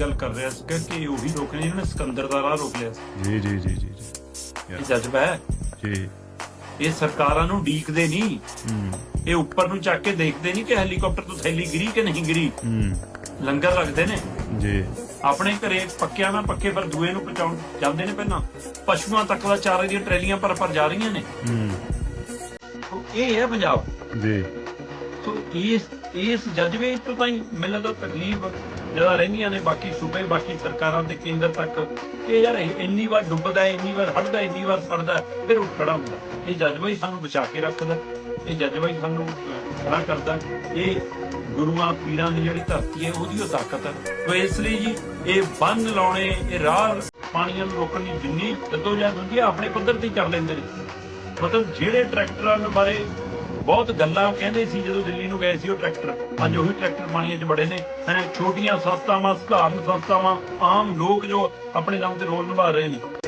ਗੱਲ ਕਰ ਰਿਹਾ ਸੀ ਕਿ ਉਹੀ ਲੋਕ ਨੇ ਜਿਹਨਾਂ ਨੇ ਸਿਕੰਦਰ ਦਾ ਰਾਹ ਰੋਕ ਲਿਆ ਸੀ। ਜੀ ਜੀ ਜੀ ਜੀ ਇਹ ਜਜ਼ਬਾ ਹੈ। ਜੀ। ਇਹ ਸਰਕਾਰਾਂ ਨੂੰ ਡੀਕਦੇ ਨਹੀਂ ਹੂੰ। ਇਹ ਉੱਪਰ ਨੂੰ ਚੱਕ ਕੇ ਦੇਖਦੇ ਨਹੀਂ ਕਿ ਹੈਲੀਕਾਪਟਰ ਤੋਂ ਥੈਲੀ ਗਿਰੀ ਕਿ ਨਹੀਂ ਗਿਰੀ। ਹੂੰ। ਲੰਗਰ ਰੱਖਦੇ ਨੇ। ਜੀ। ਆਪਣੇ ਘਰੇ ਪੱਕਿਆਂ ਨਾ ਪੱਕੇ ਪਰ ਦੂਏ ਨੂੰ ਪਹੁੰਚਾਉਣ ਜਾਂਦੇ ਨੇ ਪਹਿਲਾਂ। ਪਸ਼ੂਆਂ ਤੱਕ ਦਾ ਚਾਰੇ ਦੀਆਂ ਟਰੈਲੀਆਂ ਪਰ ਪਰ ਜਾ ਰਹੀਆਂ ਨੇ। ਇਹ ਹੈ ਪੰਜਾਬ। ਜੀ। ਤੋ ਇਸ ਇਸ ਜਜ਼ਬੇ ਤੋਂ ਤਾਂ ਮੈਨੂੰ ਲੱਗਦਾ ਤਕਲੀਫ ਜ਼ਿਆਦਾ ਰਹਿੰਦੀਆਂ ਨੇ ਬਾਕੀ ਸੂਬੇ, ਬਾਕੀ ਸਰਕਾਰਾਂ ਦੇ ਕੇਂਦਰ ਤੱਕ ਇਹ ਯਾਰ ਇੰਨੀ ਵਾਰ ਡੁੱਬਦਾ ਇੰਨੀ ਵਾਰ ਹਟਦਾ ਇੰਨੀ ਵਾਰ ਫੜਦਾ ਫਿਰ ਉੱਠ ਖੜਾ ਹੁੰਦਾ। ਇਹ ਜਜ਼ਬਾ ਹੀ ਸਾਨੂੰ ਬਚਾ ਕੇ ਰੱਖਦਾ ਇਹ ਜਜ਼ਬਾ ਹੀ ਸਾਨੂੰ ਖੜਾ ਕਰਦਾ ਇਹ ਗੁਰੂਆਂ, ਪੀਰਾਂ ਦੀ ਜਿਹੜੀ ਧਰਤੀ ਹੈ, ਉਹਦੀ ਉਹ ਤਾਕਤ ਹੈ। ਤੋ ਇਸ ਲਈ ਜੀ ਇਹ ਬੰਨ ਲਾਉਣੇ, ਇਹ ਰਾਹ ਪਾਣੀਆਂ ਨੂੰ ਰੋਕਣ ਦੀ ਜਿੰਨੀ ਜਦੋਜਹਿਦ ਹੁੰਦੀ ਹੈ ਆਪਣੇ ਪੱਧਰ ਤੇ ਕਰ ਲੈਂਦੇ ਨੇ। ਮਤਲਬ ਜਿਹੜੇ ਟਰੈਕਟਰਾਂ ਬਾਰੇ ਬਹੁਤ ਗੱਲਾਂ ਕਹਿੰਦੇ ਸੀ ਜਦੋਂ ਦਿੱਲੀ ਨੂੰ ਗਏ ਸੀ ਉਹ ਟਰੈਕਟਰ। ਅੱਜ ਉਹੀ ਟਰੈਕਟਰ ਪਾਣੀਆਂ 'ਚ ਬੜੇ ਨੇ। ਛੋਟੀਆਂ ਸੰਸਥਾਵਾਂ, ਸਧਾਰਨ ਸੰਸਥਾਵਾਂ, ਆਮ ਲੋਕ ਜੋ ਆਪਣੇ ਨਾਮ ਤੇ ਰੋਲ ਨਿਭਾ ਰਹੇ ਨੇ।